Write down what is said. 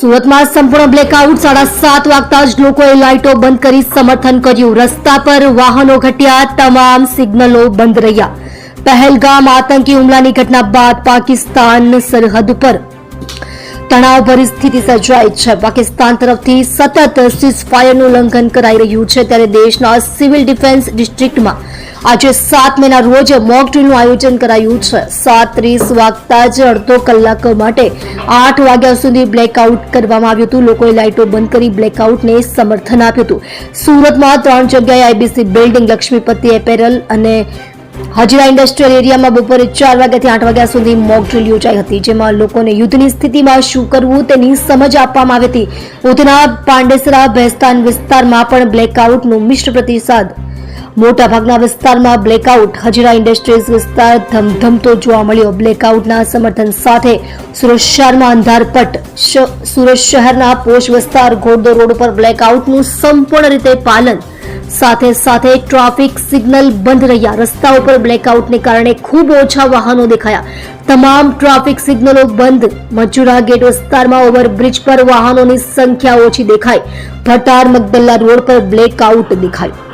સુરતમાં સંપૂર્ણ બ્લેકઆઉટ સાડા સાત વાગતા જ લોકોએ લાઇટો બંધ કરી સમર્થન કર્યું. રસ્તા પર વાહનો ઘટ્યા, તમામ સિગ્નલો બંધ રહ્યા. પહેલગામ આતંકી હુમલાની ઘટના બાદ પાકિસ્તાન સરહદ પર તણાવ પરિસ્થિતિ સર્જાઈ છે. પાકિસ્તાન તરફથી સતત સીઝફાયરનું ઉલ્લંઘન કરાઈ રહ્યું છે. ત્યારે દેશના સિવિલ ડિફેન્સ ડિસ્ટ્રિક્ટમાં આજે સાત મેના રોજ મોક ડ્રીલનું આયોજન કરાયું છે. સાત ત્રીસ વાગતા જ અડધો કલાક માટે આઠ વાગ્યા સુધી બ્લેકઆઉટ કરવામાં આવ્યું હતું. લોકોએ લાઇટો બંધ કરી બ્લેકઆઉટને સમર્થન આપ્યું હતું. સુરતમાં ત્રણ જગ્યાએ આઈબીસી બિલ્ડિંગ લક્ષ્મીપતિ એપેરલ અને હજીરા ઇન્ડસ્ટ્રીયલ એરિયામાં બપોરે ચાર વાગ્યાથી આઠ વાગ્યા સુધી મોક ડ્રીલ યોજાઈ હતી, જેમાં લોકોને યુદ્ધની સ્થિતિમાં શું કરવું તેની સમજ આપવામાં આવી હતી. ઉધના પાંડેસરા ભેસ્તાન વિસ્તારમાં પણ બ્લેકઆઉટનો મિશ્ર પ્રતિસાદ. મોટાભાગના વિસ્તારમાં બ્લેકઆઉટ હજીરા ઇન્ડસ્ટ્રીઝ વિસ્તાર ધમધમતો જોવા મળ્યો. બ્લેકઆઉટના સમર્થન સાથે સુરત શહેરમાં અંધારપટ સુરત શહેરના પોષ વિસ્તાર ઘોડદો રોડ પર બ્લેકઆઉટનું સંપૂર્ણ રીતે પાલન સાથે સાથે ટ્રાફિક સિગ્નલ બંધ રહ્યા. રસ્તા ઉપર બ્લેકઆઉટને કારણે ખૂબ ઓછા વાહનો દેખાયા. તમામ ટ્રાફિક સિગ્નલો બંધ. મજુરા ગેટ વિસ્તારમાં ઓવરબ્રિજ પર વાહનોની સંખ્યા ઓછી દેખાઈ. ભટાર મગદલ્લા રોડ પર બ્લેકઆઉટ દેખાયું.